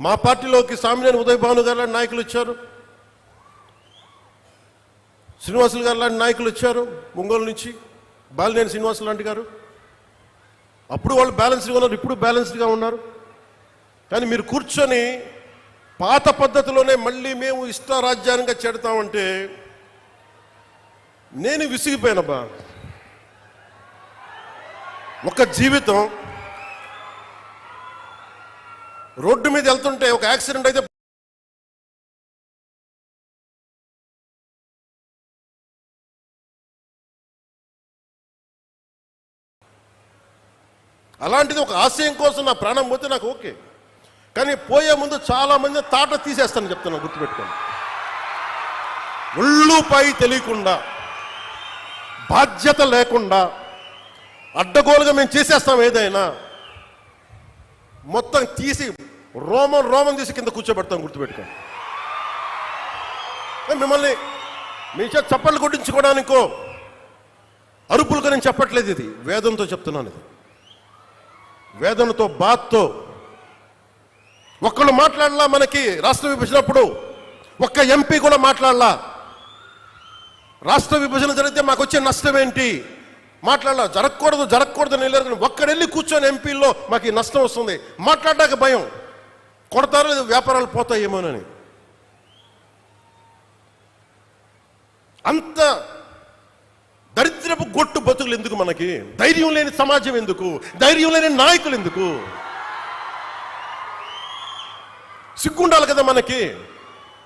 మా పార్టీలోకి సామినేని ఉదయ్ భాను గారు లాంటి నాయకులు వచ్చారు. శ్రీనివాసులు గారు లాంటి నాయకులు వచ్చారు ఒంగోలు నుంచి. బాలినేని శ్రీనివాసులు లాంటి గారు. అప్పుడు వాళ్ళు బ్యాలెన్స్డ్గా ఉన్నారు ఇప్పుడు బ్యాలెన్స్డ్గా ఉన్నారు. కానీ మీరు కూర్చొని పాత పద్ధతిలోనే మళ్ళీ మేము ఇష్ట రాజ్యాంగంగా చెడతామంటే నేను విసిగిపోయానబ్బా. ఒక జీవితం రోడ్డు మీద వెళ్తుంటే ఒక యాక్సిడెంట్ అయితే అలాంటిది ఒక ఆశయం కోసం నా ప్రాణం పోతే నాకు ఓకే. కానీ పోయే ముందు చాలా మంది తాట తీసేస్తాను చెప్తాను గుర్తుపెట్టుకోండి. ఒళ్ళుపై తెలియకుండా బాధ్యత లేకుండా అడ్డగోలుగా మేము చేసేస్తాం ఏదైనా మొత్తం తీసి రోమం రోమం తీసి కింద కూర్చోబెడతాం గుర్తుపెట్టుకోండి మిమ్మల్ని మీ చేత చప్పట్లు కొట్టించుకోవడానికో అరుపులుగా నేను చెప్పట్లేదు ఇది. వేదంతో చెప్తున్నాను ఇది. వేదనతో బాత్తో ఒక్కళ్ళు మాట్లాడలా మనకి రాష్ట్ర విభజనప్పుడు? ఒక్క ఎంపీ కూడా మాట్లాడలా? రాష్ట్ర విభజన జరిగితే మాకు వచ్చే నష్టం ఏంటి? మాట్లాడాల? జరగకూడదు జరగకూడదు అని వెళ్ళారు కానీ ఒక్కడెళ్ళి కూర్చొని ఎంపీల్లో మాకు నష్టం వస్తుంది. మాట్లాడడానికి భయం. కొడతారు లేదు వ్యాపారాలు పోతాయేమోనని. అంత దరిద్రపు గొట్టు బతుకులు ఎందుకు మనకి? ధైర్యం లేని సమాజం ఎందుకు? ధైర్యం లేని నాయకులు ఎందుకు? సిగ్గుండాలి కదా మనకి.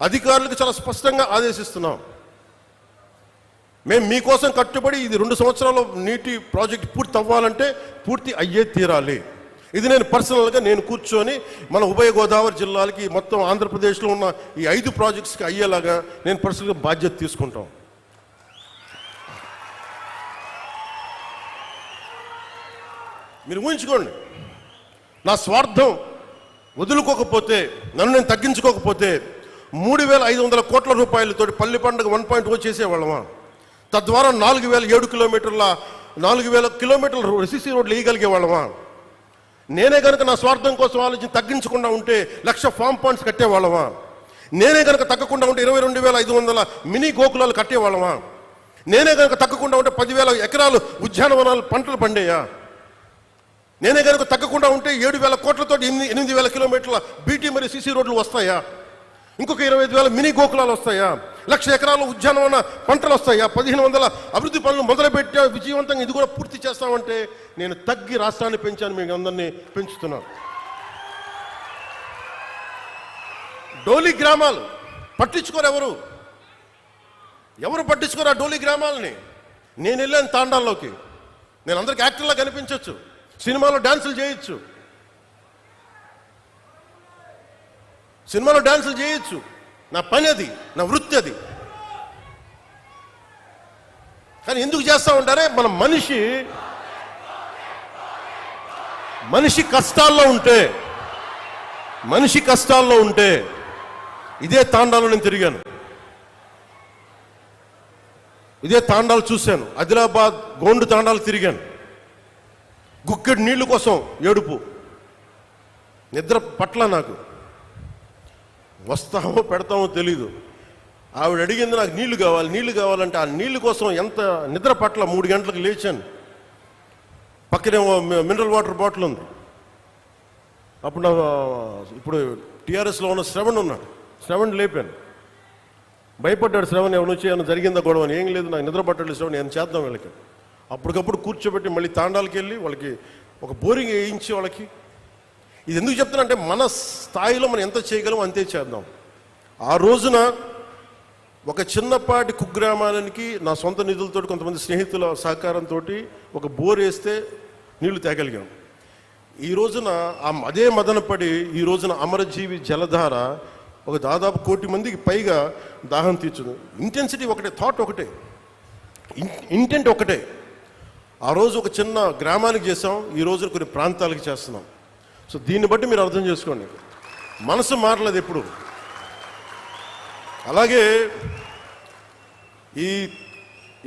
అధికారులకు చాలా స్పష్టంగా ఆదేశిస్తున్నాం. మేము మీకోసం కట్టుబడి ఇది రెండు సంవత్సరాలు నీటి ప్రాజెక్ట్ పూర్తి అవ్వాలంటే పూర్తి అయ్యే తీరాలి. ఇది నేను పర్సనల్గా నేను కూర్చొని మన ఉభయ గోదావరి జిల్లాలకి మొత్తం ఆంధ్రప్రదేశ్లో ఉన్న ఈ ఐదు ప్రాజెక్ట్స్కి అయ్యేలాగా నేను పర్సనల్గా బాధ్యత తీసుకుంటాం. మీరు ఊహించుకోండి. నా స్వార్థం వదులుకోకపోతే నన్ను నేను తగ్గించుకోకపోతే మూడు వేల ఐదు వందల కోట్ల రూపాయలతో పల్లి పండుగ వన్ పాయింట్ ఓ చేసేవాళ్ళమా తద్వారా నాలుగు వేల ఏడు కిలోమీటర్ల నాలుగు వేల కిలోమీటర్ల ఎస్సీ రోడ్లు వేయగలిగే వాళ్ళమా నేనే కనుక నా స్వార్థం కోసం ఆలోచన తగ్గించకుండా ఉంటే లక్ష ఫామ్ పాయింట్స్ కట్టేవాళ్ళమా నేనే కనుక తగ్గకుండా ఉంటే ఇరవై రెండు వేల ఐదు వందల మినీ గోకులాలు కట్టేవాళ్ళమా నేనే కనుక తగ్గకుండా ఉంటే పదివేల ఎకరాలు ఉద్యానవనాలు పంటలు పండేయా? నేనే కనుక తగ్గకుండా ఉంటే ఏడు వేల కోట్లతో ఎనిమిది ఎనిమిది వేల కిలోమీటర్ల బీటీ మరియు సీసీ రోడ్లు వస్తాయా? ఇంకొక ఇరవై ఐదు వేల మినీ గోకులాలు వస్తాయా? లక్ష ఎకరాల ఉద్యానవన పంటలు వస్తాయా? పదిహేను వందల అభివృద్ధి పనులు మొదలుపెట్టా విజయవంతంగా ఇది కూడా పూర్తి చేస్తామంటే నేను తగ్గి రాష్ట్రాన్ని పెంచాను మీకు అందరినీ పెంచుతున్నాను డోలి గ్రామాలు పట్టించుకోరు ఎవరు? ఎవరు పట్టించుకోరు ఆ డోలీ గ్రామాలని? నేను వెళ్ళాను తాండాల్లోకి. నేను అందరికి యాక్టర్లా కనిపించవచ్చు సినిమాలో డాన్సులు చేయొచ్చు. సినిమాలో డాన్సులు చేయొచ్చు. నా పని అది నా వృత్తి అది కానీ ఎందుకు చేస్తా ఉంటారే? మన మనిషి మనిషి కష్టాల్లో ఉంటే మనిషి కష్టాల్లో ఉంటే ఇదే తాండాలో నేను తిరిగాను. ఇదే తాండాలు చూశాను. ఆదిలాబాద్ గోండు తాండాలు తిరిగాను. గుక్కెడు నీళ్ళు కోసం ఏడుపు. నిద్ర పట్ల నాకు. వస్తామో పెడతామో తెలీదు. ఆవిడ అడిగింది నాకు నీళ్ళు కావాలి నీళ్ళు కావాలంటే ఆ నీళ్ళు కోసం ఎంత నిద్ర పట్ల మూడు గంటలకు లేచాను. పక్కనే మినరల్ వాటర్ బాటిల్ ఉంది. అప్పుడు నా ఇప్పుడు టీఆర్ఎస్లో ఉన్న శ్రవణ్ ఉన్నాడు. శ్రవణ్ లేపాను. భయపడ్డాడు శ్రవణ్ ఎవరు వచ్చి ఏమైనా జరిగిందా గొడవ? అని ఏం లేదు నాకు నిద్ర పట్టలేదు శ్రవణ్ నేను చేద్దాం వీళ్ళకి? అప్పటికప్పుడు కూర్చోబెట్టి మళ్ళీ తాండాలకి వెళ్ళి వాళ్ళకి ఒక బోరింగ్ వేయించి వాళ్ళకి ఇది ఎందుకు చెప్తానంటే మన స్థాయిలో మనం ఎంత చేయగలం అంతే చేద్దాం. ఆ రోజున ఒక చిన్నపాటి కుగ్రామానికి నా సొంత నిధులతో కొంతమంది స్నేహితుల సహకారంతో ఒక బోర్ వేస్తే నీళ్ళు తేగలిగాం. ఈ రోజున ఆ అదే మదనపడి ఈ రోజున అమరజీవి జలధార ఒక దాదాపు కోటి మందికి పైగా దాహం తీర్చుంది. ఇంటెన్సిటీ ఒకటే థాట్ ఒకటే. ఇంటెంట్ ఒకటే. ఆ రోజు ఒక చిన్న గ్రామానికి చేసాం ఈ రోజున కొన్ని ప్రాంతాలకు చేస్తున్నాం. సో దీన్ని బట్టి మీరు అర్థం చేసుకోండి. మనసు మారలేదు ఎప్పుడు. అలాగే ఈ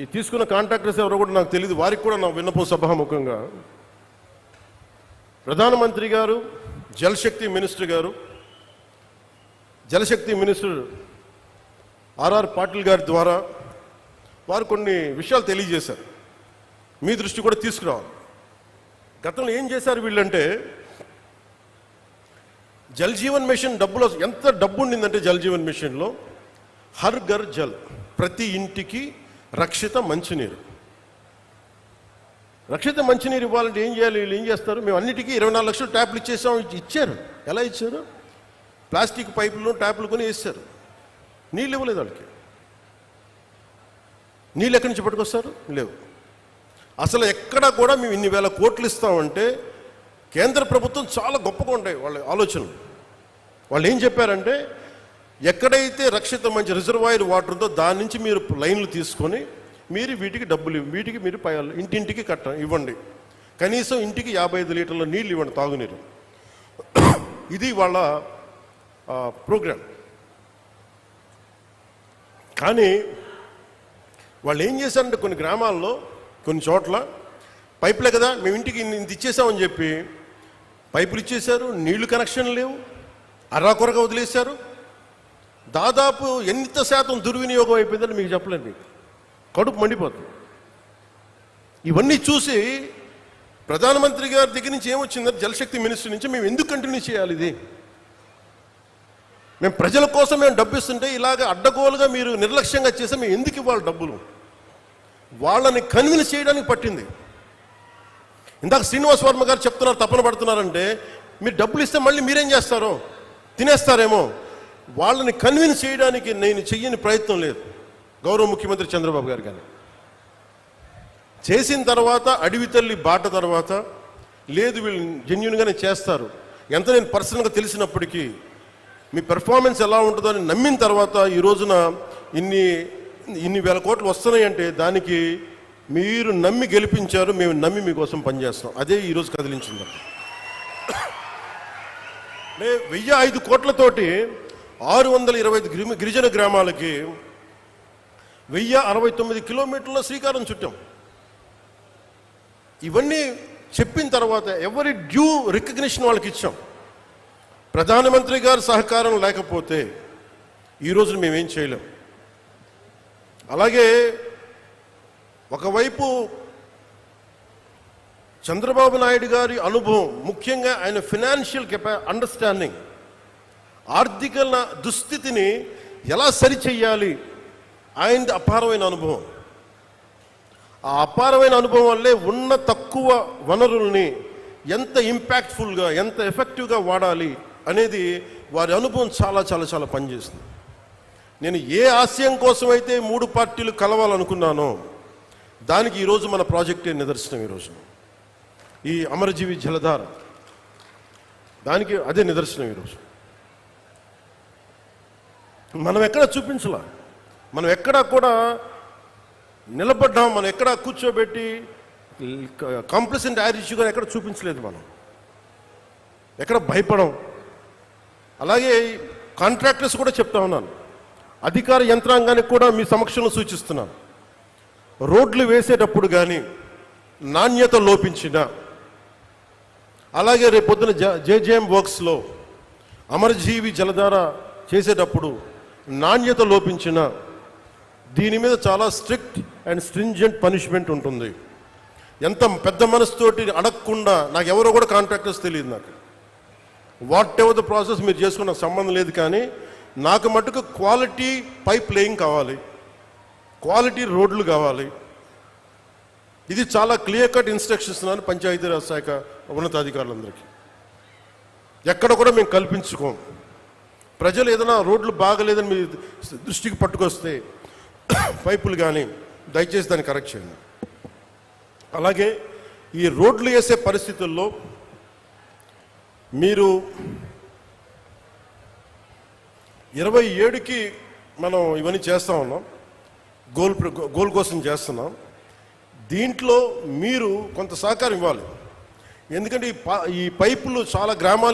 ఈ తీసుకున్న కాంట్రాక్టర్స్ ఎవరో కూడా నాకు తెలియదు వారికి కూడా నా విన్నపం సభాముఖంగా. ప్రధానమంత్రి గారు జలశక్తి మినిస్టర్ గారు జలశక్తి మినిస్టర్ ఆర్ఆర్ పాటిల్ గారి ద్వారా వారు కొన్ని విషయాలు తెలియజేశారు. మీ దృష్టి కూడా తీసుకురావాలి. గతంలో ఏం చేశారు వీళ్ళంటే జల్ జీవన్ మిషన్ డబ్బులో ఎంత డబ్బు ఉండిందంటే జల్ జీవన్ మిషన్లో? హర్ ఘర్ జల్. ప్రతి ఇంటికి రక్షిత మంచినీరు. రక్షిత మంచినీరు ఇవ్వాలంటే ఏం చేయాలి? వీళ్ళు ఏం చేస్తారు? మేము అన్నిటికీ ఇరవై నాలుగు లక్షలు ట్యాప్లు ఇచ్చేసాం. ఇచ్చారు. ఎలా ఇచ్చారు? ప్లాస్టిక్ పైపులు ట్యాప్లు కొని వేస్తారు. నీళ్ళు ఇవ్వలేదు వాళ్ళకి. నీళ్ళు ఎక్కడి నుంచి పట్టుకొస్తారు? లేవు. అసలు ఎక్కడ కూడా మేము ఇన్ని వేల కోట్లు ఇస్తామంటే కేంద్ర ప్రభుత్వం చాలా గొప్పగా ఉండే వాళ్ళ ఆలోచనలు. వాళ్ళు ఏం చెప్పారంటే ఎక్కడైతే రక్షిత మంచి రిజర్వాయర్ వాటర్ ఉందో దాని నుంచి మీరు లైన్లు తీసుకొని మీరు వీటికి డబ్బులు ఇవ్వ- వీటికి మీరు పై ఇంటింటికి కట్ట ఇవ్వండి. కనీసం ఇంటికి యాభై ఐదు లీటర్ల నీళ్ళు ఇవ్వండి తాగునీరు. ఇది వాళ్ళ ప్రోగ్రామ్ కానీ వాళ్ళు ఏం చేశారంటే కొన్ని గ్రామాల్లో కొన్ని చోట్ల పైపులే కదా మేము ఇంటికి ఇంత ఇచ్చేసామని చెప్పి పైపులు ఇచ్చేశారు నీళ్ళు కనెక్షన్ లేవు అర్రాకొరగా వదిలేశారు. దాదాపు ఎంత శాతం దుర్వినియోగం అయిపోయిందని మీకు చెప్పలేండి కడుపు మండిపోతుంది. ఇవన్నీ చూసి ప్రధానమంత్రి గారి దగ్గర నుంచి ఏమొచ్చిందంటే జలశక్తి మినిస్టర్ నుంచి మేము ఎందుకు కంటిన్యూ చేయాలి ఇది? మేము ప్రజల కోసం మేము డబ్బు ఇస్తుంటే ఇలాగ అడ్డగోలుగా మీరు నిర్లక్ష్యంగా చేస్తే మేము ఎందుకు ఇవ్వాలి డబ్బులు? వాళ్ళని కన్విన్స్ చేయడానికి పట్టింది. ఇందాక శ్రీనివాస్ వర్మ గారు చెప్తున్నారు తపన పడుతున్నారంటే మీరు డబ్బులు ఇస్తే మళ్ళీ మీరేం చేస్తారు? తినేస్తారేమో? వాళ్ళని కన్విన్స్ చేయడానికి నేను చెయ్యని ప్రయత్నం లేదు గౌరవ ముఖ్యమంత్రి చంద్రబాబు గారు కానీ చేసిన తర్వాత అడవి తల్లి బాట తర్వాత లేదు వీళ్ళు జెన్యున్గానే చేస్తారు. ఎంత నేను పర్సనల్గా తెలిసినప్పటికీ మీ పెర్ఫార్మెన్స్ ఎలా ఉంటుందో అని నమ్మిన తర్వాత ఈ రోజున ఇన్ని ఇన్ని వేల కోట్లు వస్తున్నాయంటే దానికి మీరు నమ్మి గెలిపించారు మేము నమ్మి మీకోసం పనిచేస్తాం. అదే ఈరోజు కదిలించింది. మే వెయ్యి ఐదు కోట్లతోటి ఆరు వందల ఇరవై ఐదు గిరి- గిరిజన గ్రామాలకి వెయ్యి అరవై తొమ్మిది కిలోమీటర్ల శ్రీకారం చుట్టాం. ఇవన్నీ చెప్పిన తర్వాత ఎవరి డ్యూ రికగ్నిషన్ వాళ్ళకి ఇచ్చాం. ప్రధానమంత్రి గారి సహకారం లేకపోతే ఈరోజు మేమేం చేయలేం. అలాగే ఒకవైపు చంద్రబాబు నాయుడు గారి అనుభవం ముఖ్యంగా ఆయన ఫినాన్షియల్ కెపా అండర్స్టాండింగ్ ఆర్థిక దుస్థితిని ఎలా సరిచెయ్యాలి ఆయనది అపారమైన అనుభవం. ఆ అపారమైన అనుభవం వల్లే ఉన్న తక్కువ వనరుల్ని ఎంత ఇంపాక్ట్ఫుల్గా ఎంత ఎఫెక్టివ్గా వాడాలి అనేది వారి అనుభవం చాలా చాలా చాలా పనిచేస్తుంది. నేను ఏ ఆశయం కోసం అయితే మూడు పార్టీలు కలవాలనుకున్నానో దానికి ఈరోజు మన ప్రాజెక్టే నిదర్శనం ఈరోజు ఈ అమరజీవి జలధార. దానికి అదే నిదర్శనం ఈరోజు మనం ఎక్కడ చూపించలా? మనం ఎక్కడా కూడా నిలబడ్డాం మనం ఎక్కడ కూర్చోబెట్టి కాంప్లసెంట్ యాటిట్యూడ్గా ఎక్కడ చూపించలేదు మనం. ఎక్కడ భయపడం. అలాగే కాంట్రాక్టర్స్ కూడా చెప్తా ఉన్నాను. అధికార యంత్రాంగానికి కూడా మీ సమక్షంలో సూచిస్తున్నాను. రోడ్లు వేసేటప్పుడు కానీ నాణ్యత లోపించిన అలాగే రేపొద్దున జేజేఎం వర్క్స్లో అమరజీవి జలధార చేసేటప్పుడు నాణ్యత లోపించిన దీని మీద చాలా స్ట్రిక్ట్ అండ్ స్ట్రింజెంట్ పనిష్మెంట్ ఉంటుంది. ఎంత పెద్ద మనసుతోటి అడగకుండా నాకు ఎవరో కూడా కాంట్రాక్టర్స్ తెలియదు నాకు. వాట్ ఎవర్ ద ప్రాసెస్ మీరు చేసుకున్న సంబంధం లేదు కానీ నాకు మటుకు క్వాలిటీ పైప్ లేయింగ్ కావాలి. క్వాలిటీ రోడ్లు కావాలి. ఇది చాలా క్లియర్ కట్ ఇన్స్ట్రక్షన్స్ ఇస్తున్నాను పంచాయతీరాజ్ శాఖ ఉన్నతాధికారులందరికీ. ఎక్కడ కూడా మేము కల్పించుకోం. ప్రజలు ఏదైనా రోడ్లు బాగలేదని మీ దృష్టికి పట్టుకొస్తే పైపులు కానీ దయచేసి దాన్ని కరెక్ట్ చేయండి. అలాగే ఈ రోడ్లు వేసే పరిస్థితుల్లో మీరు ఇరవై ఏడుకి మనం ఇవన్నీ చేస్తా ఉన్నాం. గోల్ గోల్ కోసం చేస్తున్నాం. దీంట్లో మీరు కొంత సహకారం ఇవ్వాలి. ఎందుకంటే ఈ ప- ఈ పైపులు చాలా గ్రామాల